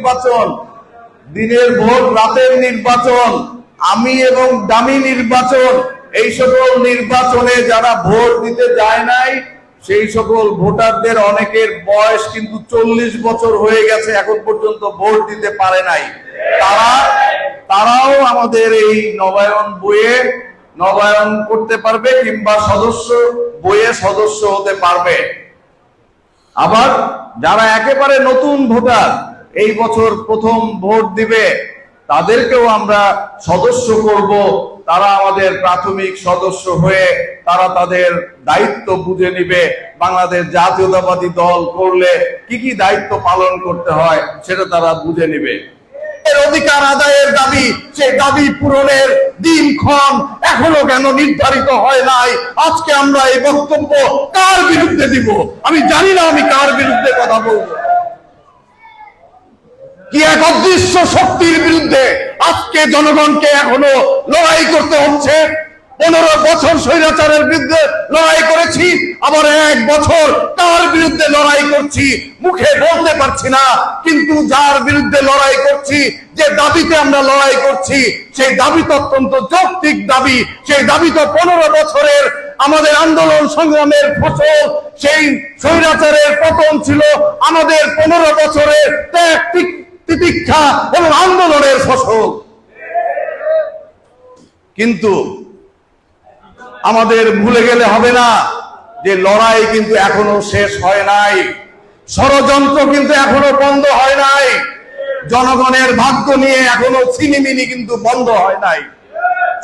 নির্বাচন, দিনের ভোট, রাতের নির্বাচন, আমি এবং দামি নির্বাচন, এই সকল নির্বাচনে যারা ভোট দিতে যায় নাই, সেই সকল ভোটারদের অনেকের বয়স কিন্তু চল্লিশ বছর হয়ে গেছে, এখন পর্যন্ত ভোট দিতে পারে নাই। তারা, তারাও আমাদের এই নবায়ন বইয়ে নবায়ন করতে পারবে কিংবা সদস্য বইয়ে সদস্য হতে পারবে। আবার যারা একেবারে নতুন ভোটার এই বছর প্রথম ভোট দিবে, তাদেরকেও আমরা সদস্য করব। তারা আমাদের প্রাথমিক সদস্য হয়ে তারা তাদের দায়িত্ব বুঝে নিবে। বাংলাদেশ জাতীয়তাবাদী দল করলে কি কি দায়িত্ব পালন করতে হয় সেটা তারা বুঝে নিবে। অধিকার আদায়ের দাবি, সে দাবি পূরণের দিনক্ষণ এখনও কেন নির্ধারিত হয় নাই। আজকে আমরা এই বক্তব্য কার বিরুদ্ধে দিব? আমি জানি না আমি কার বিরুদ্ধে কথা বলব। এক অদৃশ্য শক্তির বিরুদ্ধে আজকে জনগণকে এখনও লড়াই করতে হচ্ছে? পনেরো বছর স্বৈরাচারের বিরুদ্ধে লড়াই করেছি, আবার এক বছর তার বিরুদ্ধে লড়াই করছি মুখে বলতে পারছি না, কিন্তু যার বিরুদ্ধে লড়াই করছি, যে দাবিতে আমরা লড়াই করছি, সেই দাবি তো অত্যন্ত যৌক্তিক দাবি। সেই দাবি তো পনেরো বছরের আমাদের আন্দোলন সংগ্রামের ফসল, সেই স্বৈরাচারের পতন ছিল আমাদের পনেরো বছরের ত্যাগ তিতিক্ষা এবং আন্দোলনের ফসল। কিন্তু আমাদের ভুলে গেলে হবে না যে লড়াই কিন্তু এখনও শেষ হয় নাই। ষড়যন্ত্র কিন্তু এখনও বন্ধ হয় নাই। জনগণের ভাগ্য নিয়ে এখনও ছিনিমিনি কিন্তু বন্ধ হয় নাই।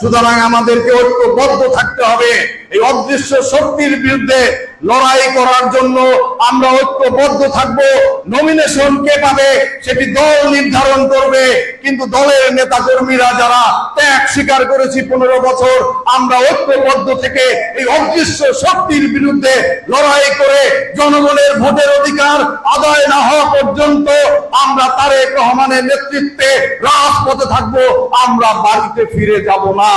সুতরাং আমাদেরকে ঐক্যবদ্ধ থাকতে হবে। এই অদৃশ্য শক্তির বিরুদ্ধে লড়াই করার জন্য আমরা ঐক্যবদ্ধ থাকব। নমিনেশন কে পাবে, সেটি দল নির্ধারণ করবে। কিন্তু দলের নেতা কর্মীরা যারা ত্যাগ স্বীকার করেছি পনেরো বছর, আমরা ঐক্যবদ্ধ থেকে এই অদৃশ্য শক্তির বিরুদ্ধে লড়াই করে জনগণের ভোটের অধিকার আদায় না হওয়া পর্যন্ত আমরা তারেক রহমানের নেতৃত্বে রাজপথে থাকব। আমরা বাড়িতে ফিরে যাব না।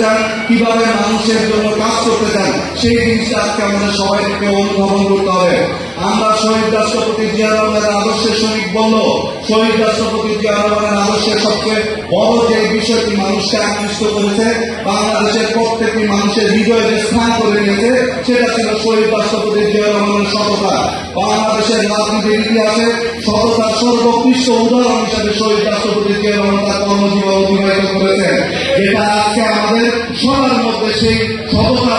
চান, কীভাবে মানুষের জন্য কাজ করতে চান সেই জিনিসটা আজকে আমাদের সবাইকে অনুধাবন করতে হবে। আমরা শহীদ রাষ্ট্রপতি জিয়া রহমানের আদর্শের সৈনিক বলল শহীদ রাষ্ট্রপতি জিয়া রহমানের আদর্শের সবচেয়ে বড় যে বিষয়টি মানুষকে আকৃষ্ট করেছে বাংলাদেশের প্রত্যেকটি মানুষের হৃদয়ে যে স্থান করে নিয়েছে, সেটা ছিল শহীদ রাষ্ট্রপতি জিয়া রহমানের সততা। বাংলাদেশের রাজনীতির ইতিহাসে সততার সর্বোৎকৃষ্ট উদাহরণ হিসেবে শহীদ রাষ্ট্রপতি জিয়া রহমান তার কর্মজীবন অতিবাহিত করেছেন। যেটা আজকে আমাদের সবার মধ্যে সেই সততা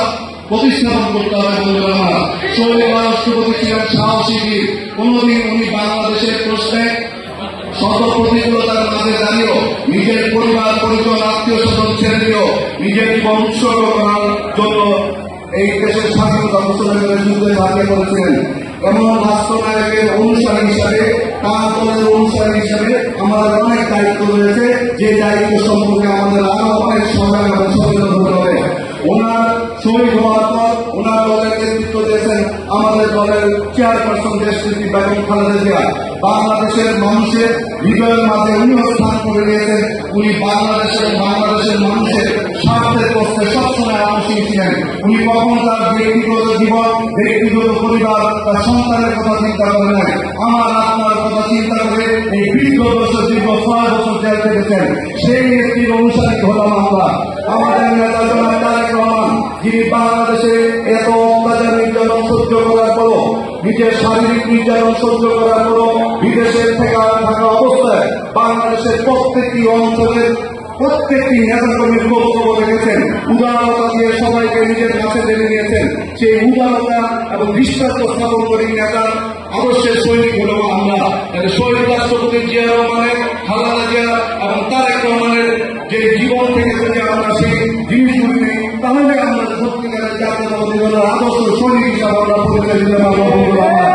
প্রতিস্থাপন করতে হবে বন্ধুরা আমার। শহীদ রাষ্ট্রপতি ছিলেন সাহসী কোনদিন উনি বাংলাদেশের প্রশ্নে শত প্রতিকূলতার মাঝে দাঁড়িয়েও নিজের পরিবার, পরিজন, আত্মীয় স্বজন ছেড়ে দিয়েও নিজের জীবন উৎসর্গ করার জন্য এই দেশের স্বাধীনতা মুসলমানের যুদ্ধে ঝাঁপিয়ে পড়েছিলেন। এমন রাষ্ট্রনায়কের অনুসারী হিসাবে, তার দলের অনুসারী হিসাবে আমাদের অনেক দায়িত্ব রয়েছে। যে দায়িত্ব সম্পর্কে আমাদের আরও অনেক সজাগ এবং সচেতন হতে হবে। ওনার শহীদ হওয়ার পর ওনার দলের নেতৃত্ব দিয়েছেন আমাদের দলের চেয়ারপারসন দেশনেত্রী বেগম খালেদা জিয়া। বাংলাদেশের মানুষের হৃদয়ের মাঝে উনিও স্থান করে নিয়েছেন। উনি বাংলাদেশের বাংলাদেশের মানুষের স্বার্থের পক্ষে সবসময় আলোচী ছিলেন। উনি কখন তার ব্যক্তিগত জীবন, ব্যক্তিগত পরিবার তার সন্তানের কথা চিন্তা করেন নাই। আমার আপনার কথা চিন্তা করে এই বৃদ্ধ বছর দীর্ঘ ছয় বছর জেল কেটেছেন সেই নেত্রীর অনুসারী হলাম আমরা আমাদের নেতা জনাব তারেক রহমান, যিনি বাংলাদেশে এত অত্যাচার নির্যাতন সহ্য করার নিজের শারীরিক নির্যাতন সহ্য করার পরও বিদেশে থাকা থাকা অবস্থায় বাংলাদেশের প্রত্যেকটি অঞ্চলের প্রত্যেকটি নেতাকর্মীর খোঁজ খবর রেখেছেন। উদারতা দিয়ে সবাইকে নিজের কাছে টেনে নিয়েছেন। সেই উদারতা এবং বিশ্বাস স্থাপন করি নেতার আদর্শের সৈনিক হল আমরা। শহীদ রাষ্ট্রপতি জিয়া রহমানের, খালাদা জিয়া এবং তারেক রহমানের যে জীবন থেকে জাতীয় আদর্শ শরীর হিসাবে আমরা পরিচয় দিতে পারব।